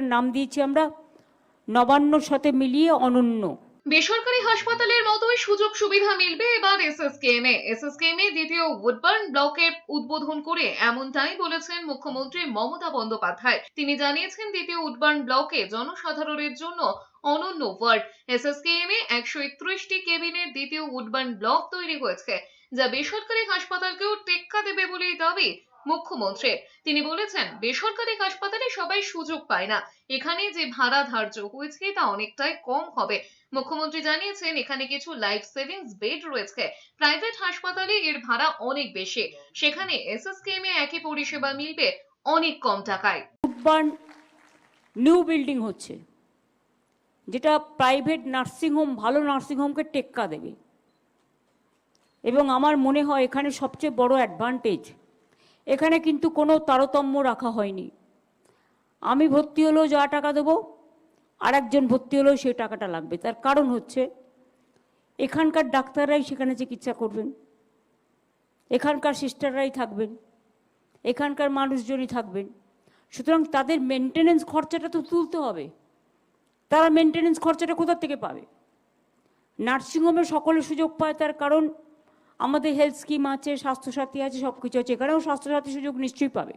নাম দিয়েছি আমরা নবান্নর সাথে মিলিয়ে অনন্য। বেসরকারি হাসপাতালের মতোই সুযোগ সুবিধা মিলবে এবার এসএসকেএম। এ এসএসকেএম এ দ্বিতীয় উডবার্ন ব্লকের উদ্বোধন করে এমনটাই বলেছেন মুখ্যমন্ত্রী মমতা বন্দ্যোপাধ্যায়। তিনি জানিয়েছেন দ্বিতীয় উডবার্ন ব্লকে জনসাধারণের জন্য অনন্য ওয়ার্ড। এসএসকেএম এ একশো একত্রিশটি কেবিনের দ্বিতীয় উডবার্ন ব্লক তৈরি হয়েছে, যা বেসরকারি হাসপাতালকেও টেক্কা দেবে বলেই দাবি মুখ্যমন্ত্রী। তিনি বলেছেন, বেসরকারি হাসপাতালে সবাই সুযোগ পায় না। এখানে যে ভাড়া ধার্য হয়েছে, তা অনেকটাই কম হবে। মুখ্যমন্ত্রী জানিয়েছেন, এখানে কিছু লাইফ সেভিংস বেড রয়েছে। প্রাইভেট হাসপাতালে এর ভাড়া অনেক বেশি। সেখানে এসএসকেএম এ একই পরিষেবা মিলবে অনেক কম টাকায়। নিউ বিল্ডিং হচ্ছে, যেটা প্রাইভেট নার্সিংহোম ভালো নার্সিংহোমকে টেক্কা দেবে। এবং আমার মনে হয়, এখানে সবচেয়ে বড় অ্যাডভান্টেজ এখানে কিন্তু কোনো তারতম্য রাখা হয়নি। আমি ভর্তি হলেও যা টাকা দেবো আর একজন ভর্তি হলেও সেই টাকাটা লাগবে। তার কারণ হচ্ছে, এখানকার ডাক্তাররাই সেখানে চিকিৎসা করবেন, এখানকার সিস্টাররাই থাকবেন, এখানকার মানুষজনই থাকবেন। সুতরাং তাদের মেনটেনেন্স খরচাটা তো তুলতে হবে। তারা মেনটেনেন্স খরচাটা কোথা থেকে পাবে? নার্সিংহোমে সকলে সুযোগ পায় তার কারণ আমাদের হেলথ স্কিম আছে স্বাস্থ্যসাথী আছে সব কিছু আছে। এখানেও স্বাস্থ্যসাথী সুযোগ নিশ্চয়ই পাবে।